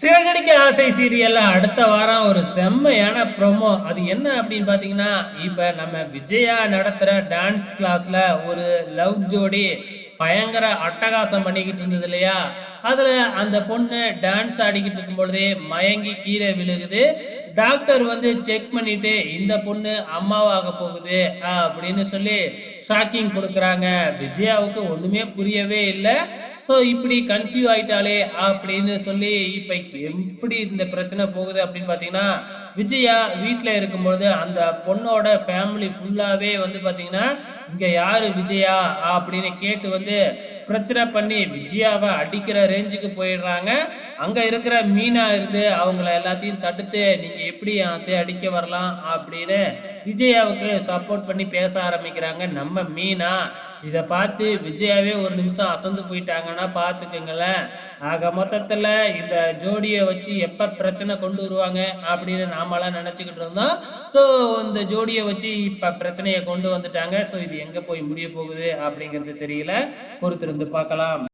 சிறகடிக்க ஆசை சீரியல்ல அடுத்த வாரம் ஒரு செம்மையான ப்ரோமோ அது என்ன அப்படின்னு பார்த்தீங்கன்னா இப்போ நம்ம விஜயா நடத்துகிற டான்ஸ் கிளாஸில் ஒரு லவ் ஜோடி பயங்கர அட்டகாசம் பண்ணிக்கிட்டு இருந்தது இல்லையா? அதில் அந்த பொண்ணு டான்ஸ் ஆடிக்கிட்டு இருக்கும் பொழுதே மயங்கி கீழே விழுகுது. டாக்டர் வந்து செக் பண்ணிட்டு இந்த பொண்ணு அம்மாவாக போகுது அப்படின்னு சொல்லி ஷாக்கிங் கொடுக்குறாங்க. விஜயாவுக்கு ஒன்றுமே புரியவே இல்லை. ஸோ இப்படி கன்சீவ் ஆயிட்டாலே அப்படின்னு சொல்லி இப்போ எப்படி இந்த பிரச்சனை போகுது அப்படின்னு பார்த்தீங்கன்னா விஜயா வீட்டில் இருக்கும்பொழுது அந்த பொண்ணோட ஃபேமிலி ஃபுல்லாகவே வந்து பார்த்தீங்கன்னா இங்கே யார் விஜயா அப்படின்னு கேட்டு வந்து பிரச்சனை பண்ணி விஜயாவை அடிக்கிற ரேஞ்சுக்கு போயிடுறாங்க. அங்கே இருக்கிற மீனா இருந்து அவங்கள எல்லாத்தையும் தடுத்து நீங்கள் எப்படி அதை அடிக்க வரலாம் அப்படின்னு விஜயாவுக்கு சப்போர்ட் பண்ணி பேச ஆரம்பிக்கிறாங்க. நம்ம மீனா இதை பார்த்து விஜயாவே ஒரு நிமிஷம் அசந்து போயிட்டாங்கன்னா பார்த்துக்குங்களேன். ஆக மொத்தத்தில் இந்த ஜோடியை வச்சு எப்போ பிரச்சனை கொண்டு வருவாங்க அப்படின்னு நாமெல்லாம் நினச்சிக்கிட்டு இருந்தோம். ஸோ இந்த ஜோடியை வச்சு இப்போ பிரச்சனையை கொண்டு வந்துட்டாங்க. ஸோ இது எங்கே போய் முடிய போகுது அப்படிங்கிறது தெரியல. பொறுத்திருந்து பார்க்கலாம்.